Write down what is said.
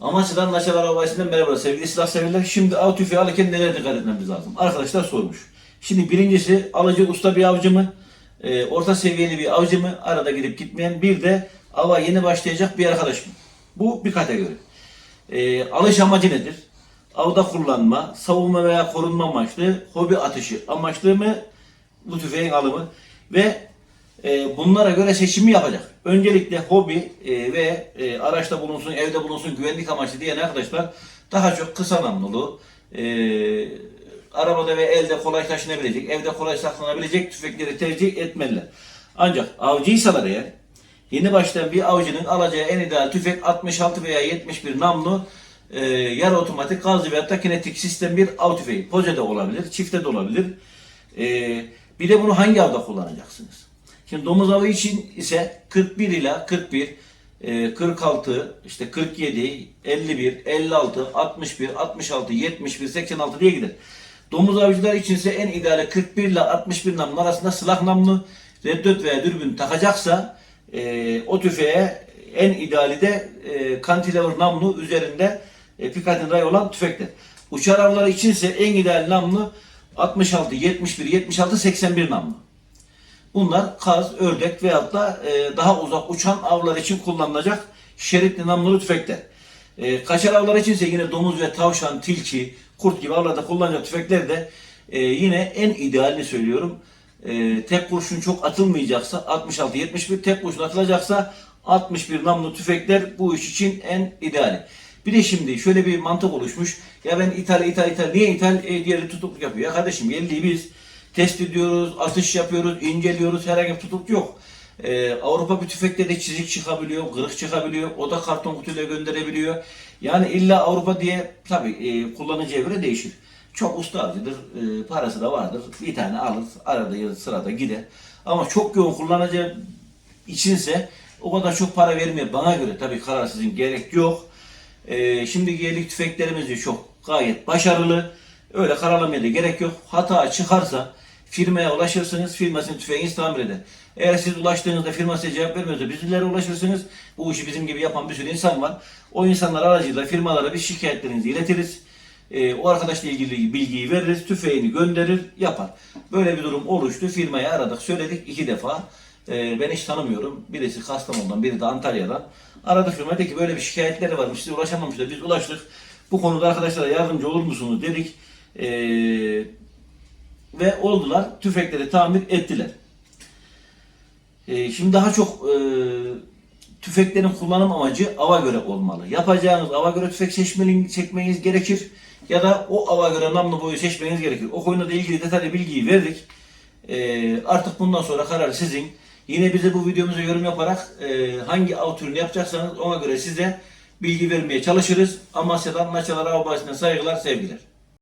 Amasya'dan Naçalar Havayisi'nden merhaba sevgili silah severler. Şimdi av tüfeği alırken nelere dikkat etmemiz lazım? Arkadaşlar sormuş. Şimdi birincisi alıcı usta bir avcı mı? Ee, orta seviyeli bir avcı mı? Arada gidip gitmeyen. Bir de ava yeni başlayacak bir arkadaş mı? Bu bir kategori. Ee, alış amacı nedir? Avda kullanma, savunma veya korunma amaçlı, hobi atışı amaçlı mı bu tüfeğin alımı ve e, bunlara göre seçimi yapacak. Öncelikle hobi e, ve e, araçta bulunsun, evde bulunsun, güvenlik amaçlı diyen arkadaşlar daha çok kısa namlulu, e, arabada ve elde kolay taşınabilecek, evde kolay saklanabilecek tüfekleri tercih etmeliler. Ancak avcıysalar eğer, yeni başlayan bir avcının alacağı en ideal tüfek 66 veya 71 namlu e, yarı otomatik gazlı veyahut kinetik sistem bir av tüfeği. Poze de olabilir, çifte de olabilir. E, bir de bunu hangi avda kullanacaksınız? Şimdi domuz avı için ise 41 ila 41, e, 46, işte 47, 51, 56, 61, 66, 71, 86 diye gider. Domuz avcılar için ise en ideali 41 ile 61 namlu arasında silah namlu, reddöt veya dürbün takacaksa e, o tüfeğe en ideali de e, cantilever namlu üzerinde e, Picatinny ray olan tüfekler. Uçar avları içinse en ideal namlu 66, 71, 76, 81 namlu. Bunlar kaz, ördek veyahut da e, daha uzak uçan avlar için kullanılacak şeritli namlulu tüfekler. E, kaçar avlar için ise yine domuz ve tavşan, tilki, kurt gibi avlarda kullanacak tüfekler de e, yine en idealini söylüyorum. E, tek kurşun çok atılmayacaksa 66-71, tek kurşun atılacaksa 61 namlu tüfekler bu iş için en ideali. Bir de şimdi şöyle bir mantık oluşmuş. Ya ben ithal, ithal, ithal. Niye ithal? E, diğeri tutukluk yapıyor. Ya kardeşim yerliyi biz test ediyoruz, atış yapıyoruz, inceliyoruz. Herhangi bir tutukluk yok. Ee, Avrupa bir tüfekte de çizik çıkabiliyor, kırık çıkabiliyor. O da karton kutuyla gönderebiliyor. Yani illa Avrupa diye tabii e, kullanıcıya göre değişir. Çok usta e, parası da vardır. Bir tane alır, arada sırada gider. Ama çok yoğun kullanacağı içinse o kadar çok para vermiyor bana göre. Tabii karar sizin gerek yok. Ee, şimdiki yerlik tüfeklerimiz de çok gayet başarılı. Öyle karalamaya da gerek yok. Hata çıkarsa firmaya ulaşırsınız. Firmasının tüfeğiniz tamir eder. Eğer siz ulaştığınızda firma size cevap vermiyorsa bizlere ulaşırsınız. Bu işi bizim gibi yapan bir sürü insan var. O insanlar aracıyla firmalara bir şikayetlerinizi iletiriz. Ee, o arkadaşla ilgili bilgiyi veririz. Tüfeğini gönderir, yapar. Böyle bir durum oluştu. Firmayı aradık, söyledik iki defa. Ee, ben hiç tanımıyorum. Birisi Kastamonu'dan, biri de Antalya'dan. Aradık firma dedi ki böyle bir şikayetleri varmış. Size ulaşamamışlar. Biz ulaştık. Bu konuda arkadaşlara yardımcı olur musunuz dedik. Ee, ve oldular. Tüfekleri tamir ettiler. Ee, şimdi daha çok e, tüfeklerin kullanım amacı ava göre olmalı. Yapacağınız ava göre tüfek seçmeniz, çekmeniz gerekir. Ya da o ava göre namlu boyu seçmeniz gerekir. O konuyla da ilgili detaylı bilgiyi verdik. Ee, artık bundan sonra karar sizin. Yine bize bu videomuza yorum yaparak e, hangi av türünü yapacaksanız ona göre size bilgi vermeye çalışırız. Amasya'dan Naçalar Av Bahçesi'ne saygılar, sevgiler.